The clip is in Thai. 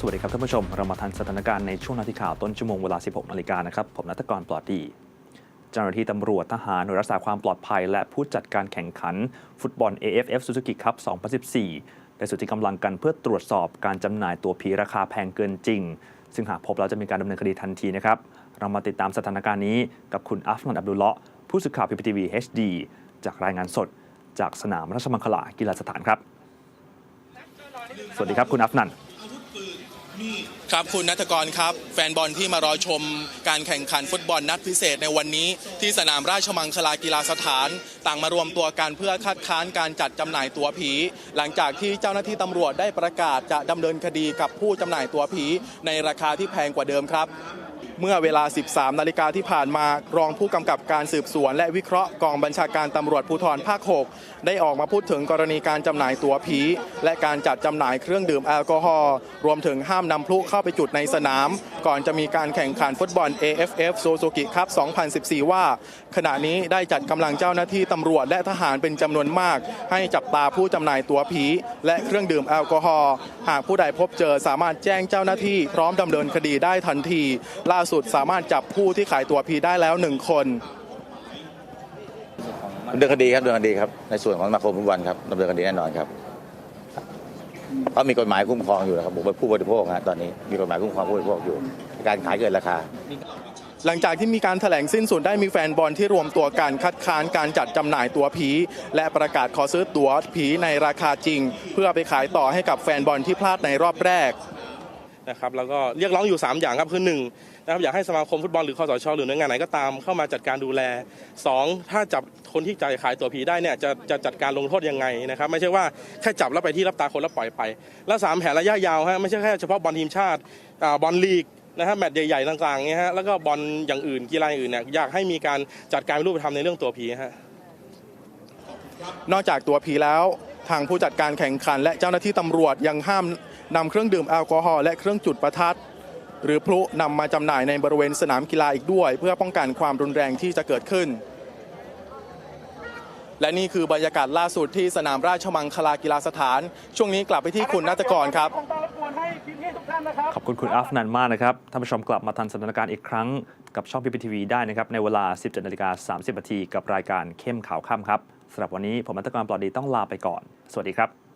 สวัสดีครับท่านผู้ชม เรามาทันสถานการณ์ในช่วงนาทีข่าวต้นชั่วโมงเวลา 16 นาฬิกานะครับ ผมนัทกรปลอดดี เจ้าหน้าที่ตำรวจทหารหน่วยรักษาความปลอดภัย และผู้จัดการแข่งขัน ฟุตบอล AFF Suzuki Cup 2014 ได้สุทธิกำลังกันเพื่อตรวจสอบการจำหน่ายตัวผีราคาแพงเกินจริง ซึ่งหากพบแล้วจะมีการดำเนินคดีทันทีนะครับ เรามาติดตามสถานการณ์นี้กับคุณอัฟนันอับดุลเลาะผู้สื่อข่าว PPTV HD จากรายงานสด จากสนามราชมังคลากีฬาสถานครับ สวัสดีครับคุณอัฟนัน ครับคุณนัทกรครับ แฟนบอลที่มารอชมการแข่งขันฟุตบอลนัดพิเศษในวันนี้ที่สนามราชมังคลากีฬาสถาน ต่างมารวมตัวกันเพื่อคัดค้านการจัดจำหน่ายตั๋วผี หลังจากที่เจ้าหน้าที่ตำรวจได้ประกาศจะดำเนินคดีกับผู้จำหน่ายตั๋วผี ในราคาที่แพงกว่าเดิมครับ เมื่อเวลา 13 นาฬิกาที่ผ่านมารองผู้กำกับการสืบสวน และวิเคราะห์กองบัญชาการตำรวจภูธรภาค 6 ได้ออกมาพูดถึงกรณีการจำหน่ายตั๋วผี และการจัดจำหน่ายเครื่องดื่มแอลกอฮอล์รวมถึงห้ามนำพลุเข้าไปจุดในสนาม ก่อนจะมีการแข่งขันฟุตบอล AFF Suzuki Cup 2014 ว่า ขณะนี้ได้จัดกำลังเจ้าหน้าที่ตำรวจและทหารเป็นจำนวนมาก ให้จับตาผู้จำหน่ายตั๋วผี และเครื่องดื่มแอลกอฮอล์หากผู้ใดพบเจอสามารถแจ้งเจ้าหน้าที่พร้อมดำเนินคดีได้ทันทีล่าสุดสามารถจับผู้ที่ขายตั๋วผีได้แล้วหนึ่งคนดำเนินคดีครับดำเนินคดีครับในส่วนของสมาคมฟุตบอลครับดำเนินคดีแน่นอนครับเพราะมีกฎหมายคุ้มครองอยู่นะครับบุคคลผู้บริโภคนะตอนนี้มีกฎหมายคุ้มครองผู้บริโภคอยู่ในการขายเกินราคา หลังจากที่มีการแถลงสิ้นสุดได้มีแฟนบอลที่รวมตัวกันคัดค้านการจัดจำหน่ายตั๋วผี และประกาศขอซื้อตั๋วผีในราคาจริง เพื่อไปขายต่อให้กับแฟนบอลที่พลาดในรอบแรก นะครับแล้วก็เรียกร้องอยู่ 3 อย่างครับคือหนึ่งนะครับอยากให้สมาคมฟุตบอลหรือคอสชหรือหน่วยงานไหนก็ตามเข้ามาจัดการดูแล 2 ถ้าจับคนที่จ่ายขายตัวผีได้เนี่ยจะจะจัดการลงโทษยังไงนะครับไม่ใช่ว่าแค่จับแล้วไปที่รับตาคนแล้วปล่อยไป และสามแผนระยะยาวฮะไม่ใช่แค่เฉพาะบอลทีมชาติอ่าบอลลีกนะฮะแมตช์ใหญ่ๆต่างๆเนี่ยฮะแล้วก็บอลอย่างอื่นกีฬาอื่นเนี่ยอยากให้มีการจัดการรูปธรรมในเรื่องตัวผีฮะนอกจากตัวผีแล้วทางผู้จัดการแข่งขันและเจ้าหน้าที่ตำรวจยังห้าม นำเครื่องดื่มแอลกอฮอล์และเครื่องจุดประทัดหรือพลุนำมาจำหน่ายในบริเวณสนามกีฬาอีกด้วย เพื่อป้องกันความรุนแรงที่จะเกิดขึ้น และนี่คือบรรยากาศล่าสุดที่สนามราชมังคลากีฬาสถาน ช่วงนี้กลับไปที่คุณนัตกรครับขอบคุณคุณอัฟนันมากนะครับท่านผู้ชมกลับมาทันสถานการณ์อีกครั้งกับช่อง PPTV ได้นะครับในเวลา 17นาฬิกา30นาทีกับรายการเข้มข่าวค่ำครับสำหรับวันนี้ผมนัตกรปลอดดีต้องลาไปก่อน สวัสดีครับ